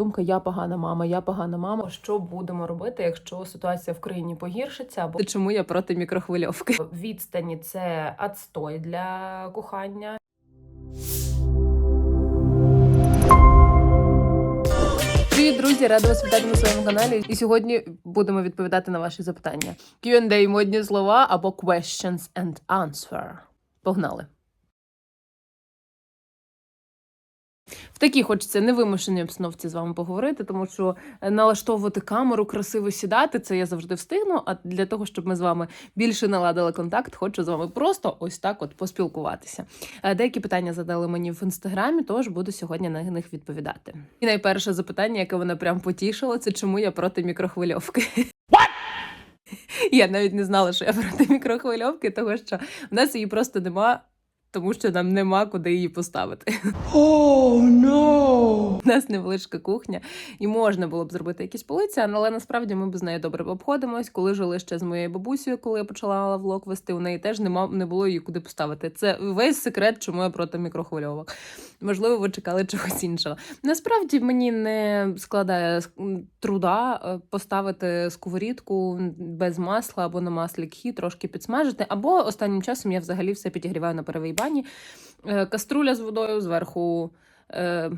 Думка, я погана мама, я погана мама. Що будемо робити, якщо ситуація в країні погіршиться? Або чому я проти мікрохвильовки? Відстані це адстой для кохання. Привіт, друзі! Рада вас вітати на своєму каналі. І сьогодні будемо відповідати на ваші запитання. Q&A – модні слова або questions and answer. Погнали! Такій хочеться невимушеній обстановці з вами поговорити, тому що е, налаштовувати камеру, красиво сідати, це я завжди встигну. А для того, щоб ми з вами більше наладили контакт, хочу з вами просто ось так от поспілкуватися. Е, Деякі питання задали мені в інстаграмі, тож буду сьогодні на них відповідати. І найперше запитання, яке мене прям потішило, це чому я проти мікрохвильовки. Я навіть не знала, що я проти мікрохвильовки, тому що в нас її просто нема, тому що нам нема куди її поставити. Oh no! У нас невеличка кухня, і можна було б зробити якісь полиці, але насправді ми без неї добре обходимось. Коли жили ще з моєю бабусею, коли я почала влог вести, у неї теж нема не було її куди поставити. Це весь секрет, чому я проти мікрохвильовок. Можливо, ви чекали чогось іншого. Насправді мені не складає труда е, поставити сковорідку без масла або на маслі кхі, трошки підсмажити. Або останнім часом я взагалі все підігріваю на перевій бані. Е, Каструля з водою зверху. Е,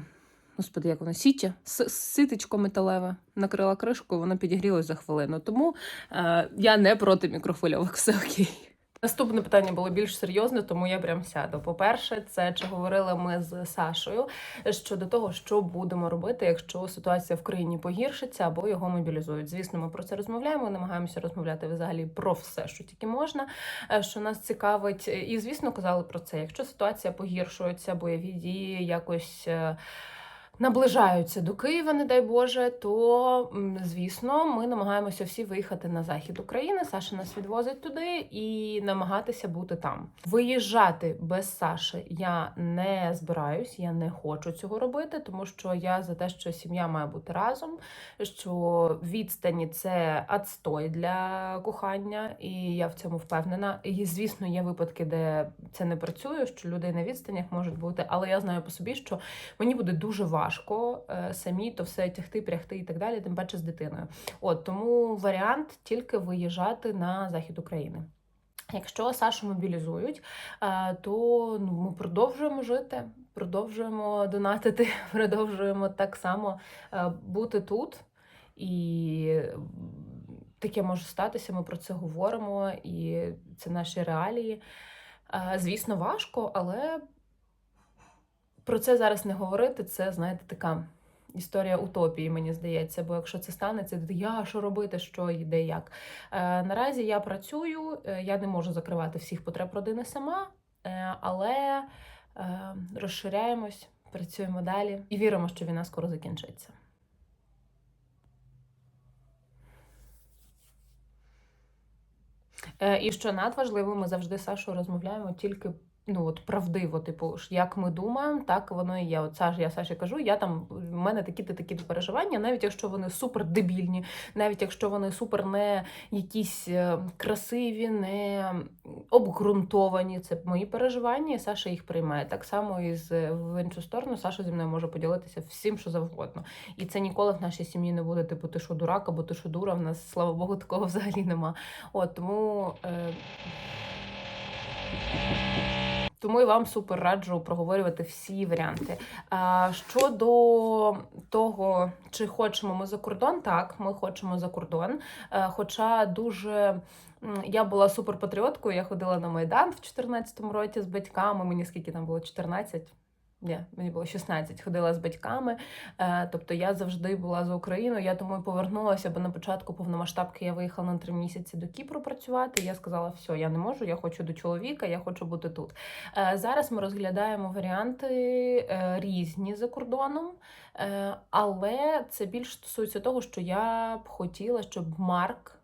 Господи, як воно сіття, С- ситечко металеве, накрила кришкою, воно підігрілось за хвилину. Тому е, я не проти мікрохвильовок, все окей. Наступне питання було більш серйозне, тому я прям сяду. По-перше, це чи говорили ми з Сашою щодо того, що будемо робити, якщо ситуація в країні погіршиться або його мобілізують. Звісно, ми про це розмовляємо. Намагаємося розмовляти взагалі про все, що тільки можна, е, що нас цікавить. І звісно, казали про це. Якщо ситуація погіршується, бойові дії якось. Наближаються до Києва, не дай Боже, то звісно, ми намагаємося всі виїхати на захід України. Саша нас відвозить туди і намагатися бути там. Виїжджати без Саші я не збираюсь, я не хочу цього робити, тому що я за те, що сім'я має бути разом, що відстані це адстой для кохання, і я в цьому впевнена. І звісно, є випадки, де це не працює, що люди на відстанях можуть бути, але я знаю по собі, що мені буде дуже важко е, самі то все тягти, прягти і так далі, тим паче з дитиною. От тому варіант тільки виїжджати на захід України. Якщо Сашу мобілізують, е, то ну, ми продовжуємо жити, продовжуємо донатити, продовжуємо так само е, бути тут. І таке може статися, ми про це говоримо, і це наші реалії. Звісно, важко, але про це зараз не говорити, це, знаєте, така історія утопії, мені здається. Бо якщо це станеться, то я що робити, що і де як. Е, наразі я працюю, е, я не можу закривати всіх потреб родини сама, е, але розширяємось, працюємо далі і віримо, що війна скоро закінчиться. І що надважливо, ми завжди з Сашою розмовляємо тільки ну от правдиво, типу, як ми думаємо, так воно і є. От Саш, я Саші кажу, я там в мене такі-то такі переживання, навіть якщо вони супер дебільні, навіть якщо вони супер не якісь е, красиві, не обґрунтовані. Це мої переживання, і Саша їх приймає. Так само і з в іншу сторону Саша зі мною може поділитися всім, що завгодно. І це ніколи в нашій сім'ї не буде, типу, ти що дурак, або ти що дура. В нас, слава Богу, такого взагалі нема. От тому. Е... Тому і вам супер раджу проговорювати всі варіанти. Щодо того, чи хочемо ми за кордон, так, ми хочемо за кордон. Е, Хоча дуже я була суперпатріоткою, я ходила на Майдан в 2014 році з батьками. Мені скільки там було 14? Ні, мені було 16, ходила з батьками. Е, тобто я завжди була за Україну. Я тому і повернулася, бо на початку повномасштабки я виїхала на три місяці до Кіпру працювати. Я сказала, все, я не можу, я хочу до чоловіка, я хочу бути тут. Е, зараз ми розглядаємо варіанти е, різні за кордоном, але це більш стосується того, що я б хотіла, щоб Марк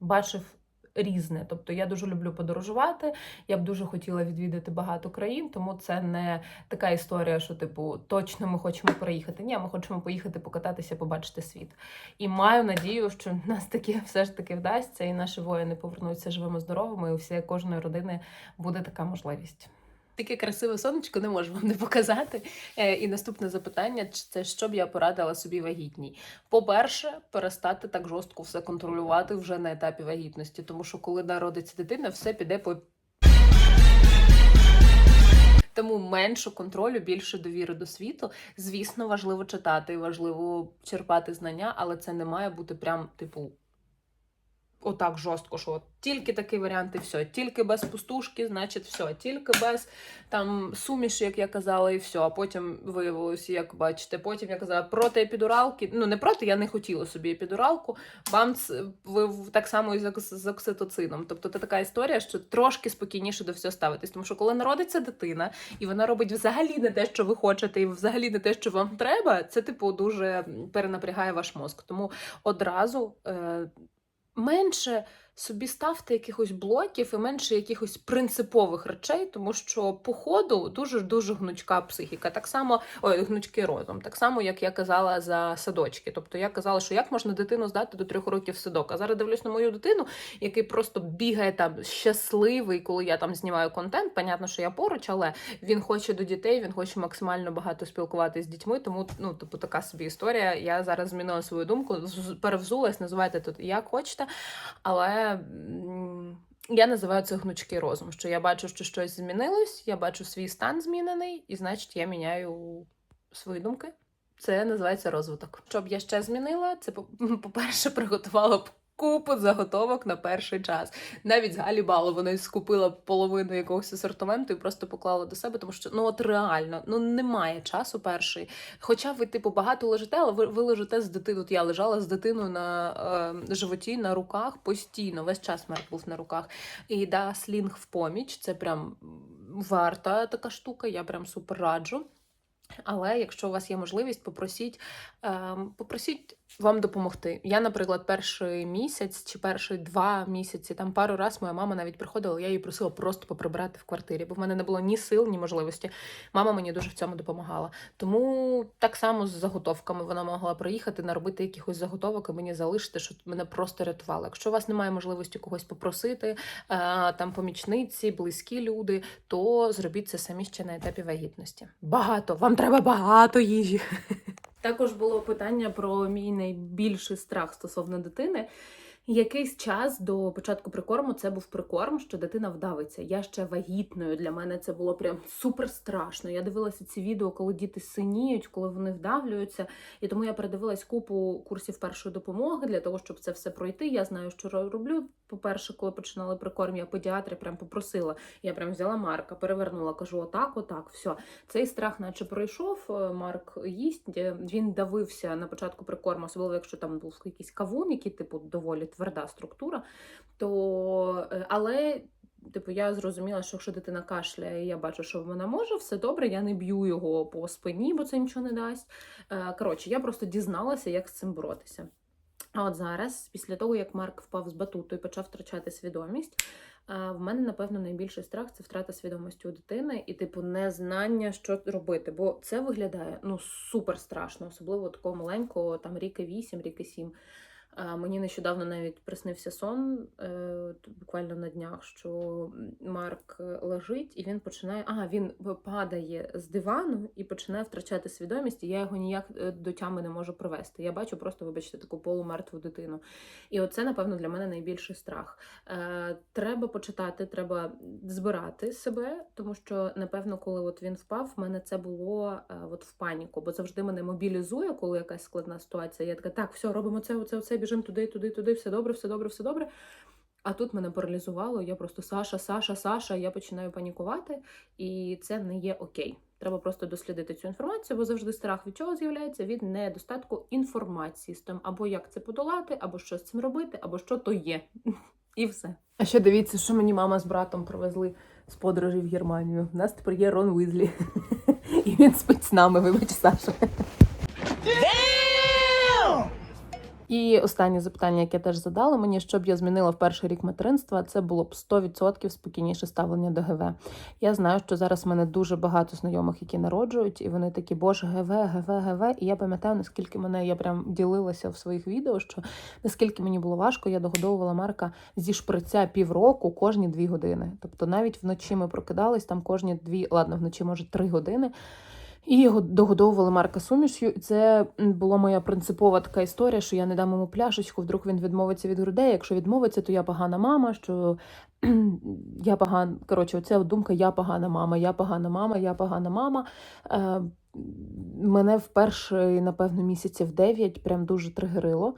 бачив. Різне, тобто я дуже люблю подорожувати. Я б дуже хотіла відвідати багато країн, тому це не така історія, що типу точно ми хочемо переїхати. Ні, ми хочемо поїхати покататися, побачити світ. І маю надію, що нас таке все ж таки вдасться, і наші воїни повернуться живими, здоровими. І у всієї кожної родини буде така можливість. Таке красиве сонечко не можу вам не показати. Е, І наступне запитання: це що б я порадила собі вагітній? По-перше, перестати так жорстко все контролювати вже на етапі вагітності, тому що коли народиться дитина, все піде по. Тому менше контролю, більше довіри до світу. Звісно, важливо читати, важливо черпати знання, але це не має бути прям, типу, отак жорстко, що от тільки варіант і все, тільки без пустушки, значить все, тільки без там суміші, як я казала, і все. А потім виявилося, як бачите, потім я казала проти епідуралки. Ну не проти, я не хотіла собі епідуралку. Бамц, ви так само і з окситоцином. Тобто це така історія, що трошки спокійніше до всього ставитись. Тому що коли народиться дитина, і вона робить взагалі не те, що ви хочете, і взагалі не те, що вам треба, це типу дуже перенапрягає ваш мозк. Тому одразу. Е- менше собі ставте якихось блоків і менше якихось принципових речей, тому що по ходу дуже дуже гнучка психіка. Так само ой, гнучкий розум. Так само, як я казала за садочки. Тобто я казала, що як можна дитину здати до трьох років в садок. А зараз дивлюсь на мою дитину, який просто бігає там щасливий, коли я там знімаю контент. Понятно, що я поруч, але він хоче до дітей, він хоче максимально багато спілкуватися з дітьми. Тому ну, типу, така собі історія. Я зараз змінила свою думку, перевзулась, називайте тут як хочете. Але я називаю це гнучкий розум. Що я бачу, що щось змінилось, я бачу свій стан змінений, і значить я міняю свої думки. Це називається розвиток. Що б я ще змінила? Це по-перше, приготувала б купу заготовок на перший час. Навіть з Галі Балованої скупила половину якогось асортименту і просто поклала до себе, тому що ну от реально ну немає часу перший. Хоча ви, типу, багато лежите, але ви, ви лежите з дитиною. От я лежала з дитиною на е, животі, на руках постійно. Весь час Марк був на руках. І да, слінг в поміч. Це прям варта така штука. Я прям супер раджу. Але якщо у вас є можливість, попросіть, ем, попросіть вам допомогти. Я, наприклад, перший місяць чи перші два місяці, там пару раз моя мама навіть приходила, я її просила просто поприбирати в квартирі, бо в мене не було ні сил, ні можливості. Мама мені дуже в цьому допомагала. Тому так само з заготовками вона могла приїхати, наробити якихось заготовок і мені залишити, що мене просто рятувало. Якщо у вас немає можливості когось попросити, е, там помічниці, близькі люди, то зробіть це самі ще на етапі вагітності. Багато, вам треба багато їжі. Також було питання про мій найбільший страх стосовно дитини. Якийсь час до початку прикорму це був прикорм, що дитина вдавиться. Я ще вагітною. Для мене це було прям супер страшно. Я дивилася ці відео, коли діти синіють, коли вони вдавлюються. І тому я передивилась купу курсів першої допомоги для того, щоб це все пройти. Я знаю, що роблю. По-перше, коли починали прикорм, я педіатри прям попросила. Я прям взяла Марка, перевернула, кажу: отак, отак, все. Цей страх, наче пройшов. е, Марк їсть. е, Він давився на початку прикорму, особливо якщо там був якийсь кавун, який типу доволі тверда структура. То е, але. Типу, я зрозуміла, що якщо дитина кашляє, і я бачу, що вона може, все добре, я не б'ю його по спині, бо це нічого не дасть. Е, Коротше, я просто дізналася, як з цим боротися. А от зараз, після того, як Марк впав з батуту і почав втрачати свідомість, е, в мене, напевно, найбільший страх це втрата свідомості у дитини і, типу, незнання, що робити. Бо це виглядає ну супер страшно, особливо такого маленького, там ріки 8, ріки 7. Мені нещодавно навіть приснився сон, е, буквально на днях, що Марк е, лежить і він починає. А, він падає з дивану і починає втрачати свідомість, і я його ніяк е, до тями не можу привести. Я бачу просто, вибачте, таку полумертву дитину. І оце, напевно, для мене найбільший страх. Е, Треба почитати, треба збирати себе, тому що, напевно, коли от він впав, в мене це було е, от в паніку, бо завжди мене мобілізує, коли якась складна ситуація. Я така, так, все, робимо це, оце, оце, біжимо туди, туди, туди, все добре, все добре, все добре. А тут мене паралізувало, я просто Саша, Саша, Саша, я починаю панікувати, і це не є окей. Треба просто дослідити цю інформацію, бо завжди страх від чого з'являється від недостатку інформації з тим, або як це подолати, або що з цим робити, або що то є. І все. А ще дивіться, що мені мама з братом привезли з подорожі в Германію. У нас тепер є Рон Уізлі. І він спить з нами, вибач, Саша. І останнє запитання, яке теж задали мені, що б я змінила в перший рік материнства, це було б 100% спокійніше ставлення до ГВ. Я знаю, що зараз в мене дуже багато знайомих, які народжують, і вони такі, боже, ГВ, ГВ, ГВ. І я пам'ятаю, наскільки мене я прям ділилася в своїх відео, що наскільки мені було важко, я догодовувала Марка зі шприця півроку кожні дві години. Тобто навіть вночі ми прокидались там кожні дві, ладно, вночі, може, три години. І його догодовували Марка сумішю. Це була моя принципова така історія, що я не дам йому пляшечку, вдруг він відмовиться від грудей. Якщо відмовиться, то я погана мама, що я погана. Коротше, оця думка я погана мама, я погана мама, я погана мама. Е, мене в перший, напевно, місяців дев'ять прям дуже тригерило.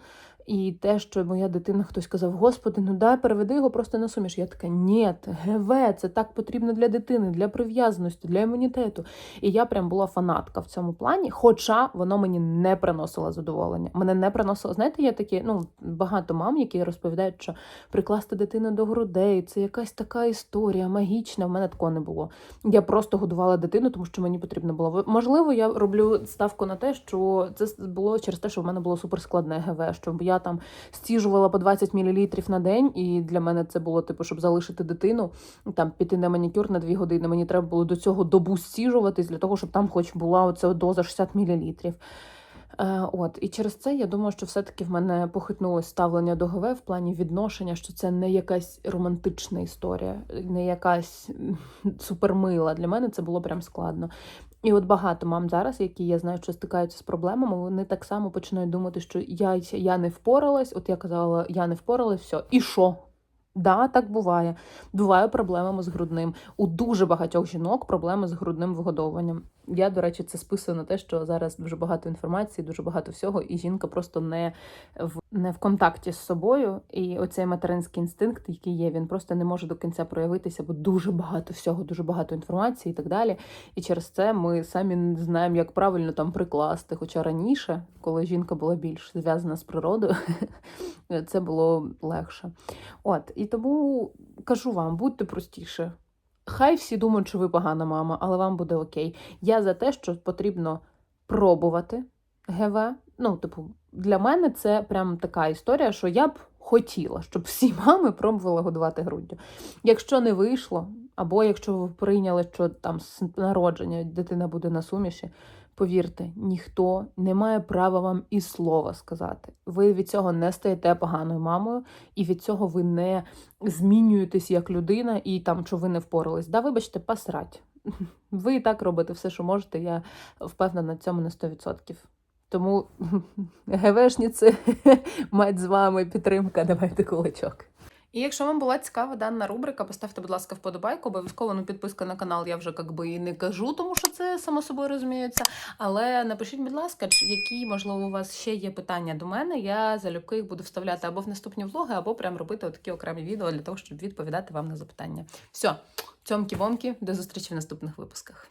І те, що моя дитина хтось казав, господи, ну дай переведи його просто на суміш. Я така, ні, ГВ, це так потрібно для дитини, для прив'язаності, для імунітету. І я прям була фанатка в цьому плані, хоча воно мені не приносило задоволення. Мене не приносило. Знаєте, є такі, ну багато мам, які розповідають, що прикласти дитину до грудей це якась така історія магічна. В мене такого не було. Я просто годувала дитину, тому що мені потрібно було. Можливо, я роблю ставку на те, що це було через те, що в мене було суперскладне ГВ, що я там стіжувала по 20 мл на день, і для мене це було типу, щоб залишити дитину, там піти на манікюр на 2 години. Мені треба було до цього добу стіжуватись для того, щоб там хоч була оця доза 60 мл. От і через це я думаю, що все-таки в мене похитнулося ставлення до ГВ в плані відношення, що це не якась романтична історія, не якась супермила. Для мене це було прям складно. І от багато мам зараз, які я знаю, що стикаються з проблемами, вони так само починають думати, що я, я не впоралась. От я казала, я не впоралась, все, і що? Да, так буває. Буває проблемами з грудним. У дуже багатьох жінок проблеми з грудним вигодовуванням. Я, до речі, це списую на те, що зараз дуже багато інформації, дуже багато всього, і жінка просто не в не в контакті з собою. І оцей материнський інстинкт, який є, він просто не може до кінця проявитися, бо дуже багато всього, дуже багато інформації і так далі. І через це ми самі не знаємо, як правильно там прикласти. Хоча раніше, коли жінка була більш зв'язана з природою, це було легше. От і тому кажу вам, будьте простіше. Хай всі думають, що ви погана мама, але вам буде окей. Я за те, що потрібно пробувати ГВ. Ну, типу, для мене це прям така історія, що я б хотіла, щоб всі мами пробували годувати груддю. Якщо не вийшло, або якщо ви прийняли, що там з народження дитина буде на суміші, повірте, ніхто не має права вам і слова сказати. Ви від цього не стаєте поганою мамою, і від цього ви не змінюєтесь як людина, і там, що ви не впорались. Да, вибачте, посрать. Ви і так робите все, що можете. Я впевнена на цьому на 100%. Тому ГВшниці, мать з вами, підтримка, давайте кулачок. І якщо вам була цікава дана рубрика, поставте, будь ласка, вподобайку, обов'язково ну, підписка на канал я вже як би і не кажу, тому що це само собою розуміється. Але напишіть, будь ласка, які, можливо, у вас ще є питання до мене. Я залюбки їх буду вставляти або в наступні влоги, або прям робити отакі окремі відео для того, щоб відповідати вам на запитання. Все, цьомкі-бомки, до зустрічі в наступних випусках.